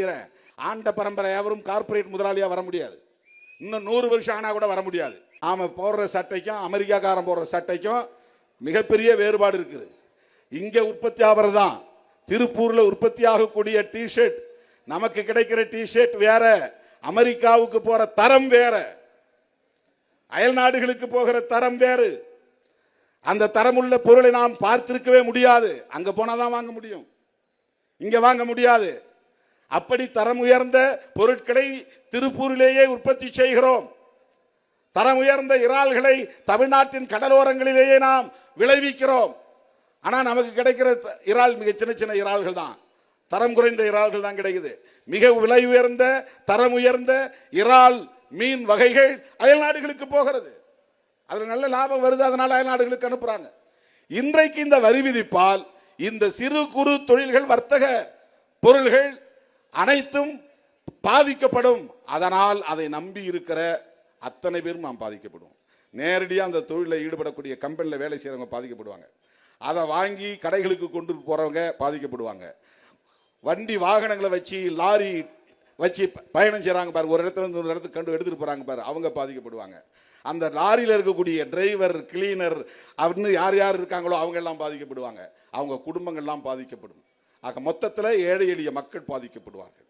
செய்கிறேன் ஆண்ட பரம்பரை எவரும் கார்பரேட் முதலாளியாக வர முடியாது. இன்னும் நூறு வருஷம் ஆனால் கூட வர முடியாது. ஆமா போடுற சட்டைக்கும் அமெரிக்காக்காரன் போடுற சட்டைக்கும் மிகப்பெரிய வேறுபாடு இருக்குது. இங்கே உற்பத்தி ஆகிறது தான் திருப்பூரில் உற்பத்தி ஆகக்கூடிய டிஷர்ட் நமக்கு கிடைக்கிற டிஷர்ட் வேற. அமெரிக்காவுக்கு போகிற தரம் வேற. அயல் நாடுகளுக்கு போகிற தரம் வேறு. அந்த தரமுள்ள பொருளை நாம் பார்த்திருக்கவே முடியாது. அங்கே போனால் தான் வாங்க முடியும். இங்கே வாங்க முடியாது. அப்படி தரம் உயர்ந்த பொருட்களை திருப்பூரிலேயே உற்பத்தி செய்கிறோம். தரம் உயர்ந்த இறால்களை தமிழ்நாட்டின் கடலோரங்களிலேயே நாம் விளைவிக்கிறோம். ஆனால் நமக்கு கிடைக்கிற இறால் மிக சின்ன சின்ன இறால்கள் தான். தரம் குறைந்த இறால்கள் தான் கிடைக்குது. மிக விலை உயர்ந்த தரம் உயர்ந்த இறால் மீன் வகைகள் அயல் நாடுகளுக்கு போகிறது. அதில் நல்ல லாபம் வருது அதனால் அயல் நாடுகளுக்கு அனுப்புறாங்க. இன்றைக்கு இந்த வரி விதிப்பால் இந்த சிறு குறு தொழில்கள் வர்த்தக பொருள்கள் அனைத்தும் பாதிக்கப்படும். அதனால் அதை நம்பி இருக்கிற அத்தனை பேரும் நாம் பாதிக்கப்படுவோம். நேரடியாக அந்த தொழிலில் ஈடுபடக்கூடிய கம்பெனியில் வேலை செய்கிறவங்க பாதிக்கப்படுவாங்க. அதை வாங்கி கடைகளுக்கு கொண்டு போகிறவங்க பாதிக்கப்படுவாங்க. வண்டி வாகனங்களை வச்சு லாரி வச்சு ப- பயணம் செய்கிறாங்க பாரு. ஒரு இடத்துல இருந்து ஒரு இடத்துக்கு கண்டு எடுத்துகிட்டு போகிறாங்க பாரு. அவங்க பாதிக்கப்படுவாங்க. அந்த லாரியில் இருக்கக்கூடிய டிரைவர் கிளீனர் அப்படின்னு யார் யார் இருக்காங்களோ அவங்க எல்லாம் பாதிக்கப்படுவாங்க. அவங்க குடும்பங்கள்லாம் பாதிக்கப்படும். ஆக மொத்தத்தில் ஏழை எளிய மக்கள் பாதிக்கப்படுவார்கள்.